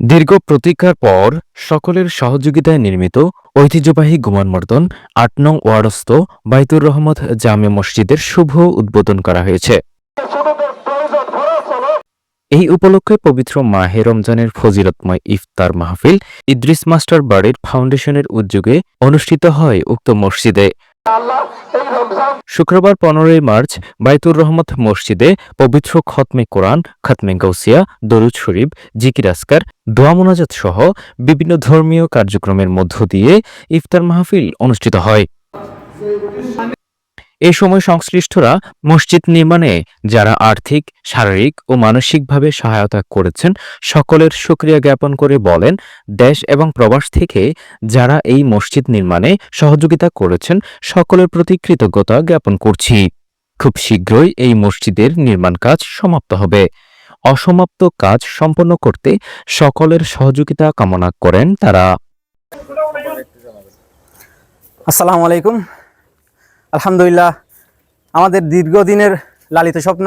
দীর্ঘ প্রতীক্ষার পর সকলের সহযোগিতায় নির্মিত ঐতিহ্যবাহী গুমানমর্দন আট নং ওয়ারস্ত বাইতুর রহমত জামে মসজিদের শুভ উদ্বোধন করা হয়েছে। এই উপলক্ষে পবিত্র মাহে রমজানের ফজিলতময় ইফতার মাহফিল ইদ্রিস মাস্টার বাড়ির ফাউন্ডেশনের উদ্যোগে অনুষ্ঠিত হয় উক্ত মসজিদে। শুক্রবার পনেরোই মার্চ বাইতুর রহমত মসজিদে পবিত্র খতমে কোরআন, খতমে গৌসিয়া দরুদ শরীফ, জিকির আসকার দোয়া মোনাজাত সহ বিভিন্ন ধর্মীয় কার্যক্রমের মধ্য দিয়ে ইফতার মাহফিল অনুষ্ঠিত হয়। এ সময় সংশ্লিষ্টরা মসজিদ নির্মাণে যারা আর্থিক, শারীরিক ও মানসিকভাবে সহায়তা করেছেন, সকলের সুক্রিয়া জ্ঞাপন করে বলেন, দেশ এবং প্রবাস থেকে যারা এই মসজিদ নির্মাণে সহযোগিতা করেছেন, সকলের প্রতি কৃতজ্ঞতা জ্ঞাপন করছি। খুব শীঘ্রই এই মসজিদের নির্মাণ কাজ সমাপ্ত হবে। অসমাপ্ত কাজ সম্পন্ন করতে সকলের সহযোগিতা কামনা করেন তারা। আসসালামু আলাইকুম। আলহামদুলিল্লাহ, আমাদের দীর্ঘদিনের লালিত স্বপ্ন,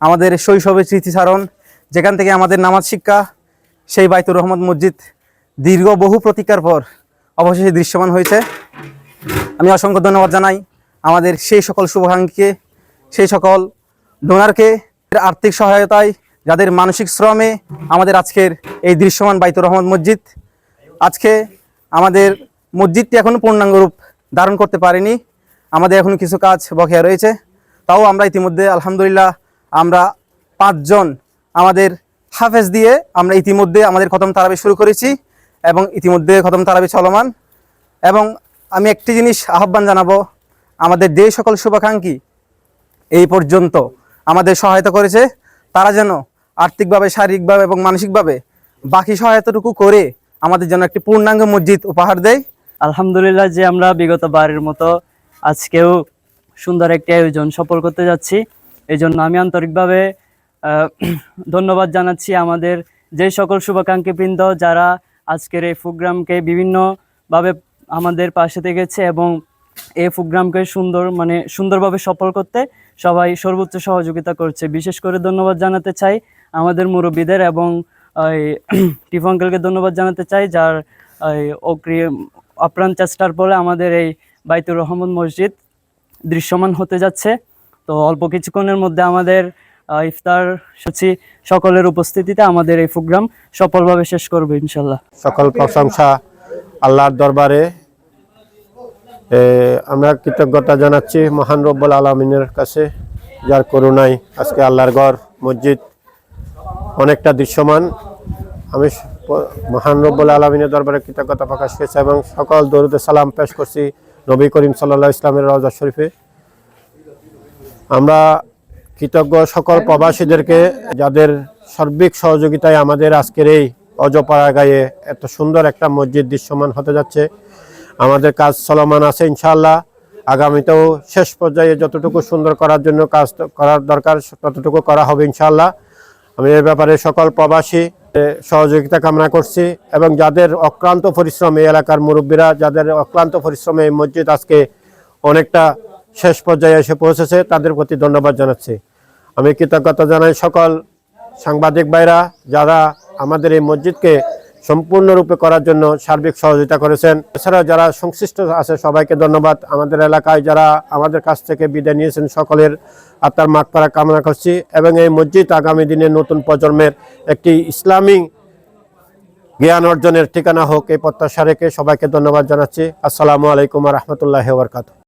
আমাদের শৈশবের স্মৃতিচারণ, যেখান থেকে আমাদের নামাজ শিক্ষা, সেই বাইতুর রহমত মসজিদ দীর্ঘ বহু প্রতীক্ষার পর অবশেষে দৃশ্যমান হয়েছে। আমি অসংখ্য ধন্যবাদ জানাই আমাদের সেই সকল শুভাকাঙ্ক্ষীকে, সেই সকল ডোনারকে আর্থিক সহায়তায়, যাদের মানসিক শ্রমে আমাদের আজকের এই দৃশ্যমান বাইতুর রহমত মসজিদ। আজকে আমাদের মসজিদটি এখনও পূর্ণাঙ্গ রূপ ধারণ করতে পারেনি। আমাদের এখনও কিছু কাজ বকেয়া রয়েছে। তাও আমরা ইতিমধ্যে, আলহামদুলিল্লাহ, আমরা পাঁচজন আমাদের হাফেজ দিয়ে আমরা ইতিমধ্যে আমাদের খতম তারাবি শুরু করেছি এবং ইতিমধ্যে খতম তারাবি চলমান। এবং আমি একটি জিনিস আহ্বান জানাব, আমাদের যে সকল শুভাকাঙ্ক্ষী এই পর্যন্ত আমাদের সহায়তা করেছে, তারা যেন আর্থিকভাবে, শারীরিকভাবে এবং মানসিকভাবে বাকি সহায়তাটুকু করে আমাদের যেন একটি পূর্ণাঙ্গ মসজিদ উপহার দেয়। আলহামদুলিল্লাহ যে আমরা বিগত বারের মতো আজকেও সুন্দর একটি আয়োজন সফল করতে যাচ্ছি। এই জন্য আমি আন্তরিকভাবে ধন্যবাদ জানাচ্ছি আমাদের যে সকল শুভাকাঙ্ক্ষীবৃন্দ যারা আজকের এই প্রোগ্রামকে বিভিন্নভাবে আমাদের পাশে থেকেছে এবং এই প্রোগ্রামকে সুন্দর মানে সুন্দরভাবে সফল করতে সবাই সর্বোচ্চ সহযোগিতা করছে। বিশেষ করে ধন্যবাদ জানাতে চাই আমাদের মুরব্বীদের এবং ওই টিফ আঙ্কেলকে ধন্যবাদ জানাতে চাই, যার ওই অক্রিয় আপ্রাণ চেষ্টার ফলে আমাদের এই বাইতুর রহমান মসজিদ দৃশ্যমান হতে যাচ্ছে। তো অল্প কিছুক্ষণের মধ্যে আমাদের ইফতার সূচি সকলের উপস্থিতিতে আমাদের এই প্রোগ্রাম সফলভাবে শেষ করবে ইনশাল্লাহ সকল প্রশংসা আল্লাহর দরবারে। আমরা কৃতজ্ঞতা জানাচ্ছি মহান রব্বুল আলমিনের কাছে, যার করুণায় আজকে আল্লাহর ঘর, মসজিদ অনেকটা দৃশ্যমান। আমি মহান রব্বুল আলমিনের দরবারে কৃতজ্ঞতা প্রকাশ করছি এবং সকল দরুদে সালাম পেশ করছি। নবী করিম সাল্লাহ ইসলামের রওজা শরীফে। আমরা কৃতজ্ঞ সকল প্রবাসীদেরকে যাদের সার্বিক সহযোগিতায় আমাদের আজকের এই অজপাড়া গায়ে এত সুন্দর একটা মসজিদ দৃশ্যমান হতে যাচ্ছে। আমাদের কাজ চলমান আছে ইনশাল্লাহ আগামীতেও শেষ পর্যায়ে যতটুকু সুন্দর করার জন্য কাজ করার দরকার, ততটুকু করা হবে ইনশাল্লাহ আমি এ ব্যাপারে সকল প্রবাসী সহযোগিতা কামনা করছি এবং যাদের অক্লান্ত পরিশ্রম এই এলাকার মুরব্বীরা, যাদের অক্লান্ত পরিশ্রমে এই মসজিদ আজকে অনেকটা শেষ পর্যায়ে এসে পৌঁছেছে, তাদের প্রতি ধন্যবাদ জানাচ্ছি। আমি কৃতজ্ঞতা জানাই সকল সাংবাদিক ভাইরা, যারা আমাদের এই মসজিদকে সম্পূর্ণরূপে করার জন্য সার্বিক সহযোগিতা করেছেন। এছাড়া যারা সংশ্লিষ্ট আছে, সবাইকে ধন্যবাদ। আমাদের এলাকায় যারা আমাদের কাছ থেকে বিদায় নিয়েছেন, সকলের আত্মার মাগ করা কামনা করছি। এবং এই মসজিদ আগামী দিনে নতুন প্রজন্মের একটি ইসলামী জ্ঞান অর্জনের ঠিকানা হোক, এই প্রত্যাশা রেখে সবাইকে ধন্যবাদ জানাচ্ছি। আসসালামু আলাইকুম রহমতুল্লাহ বরকাত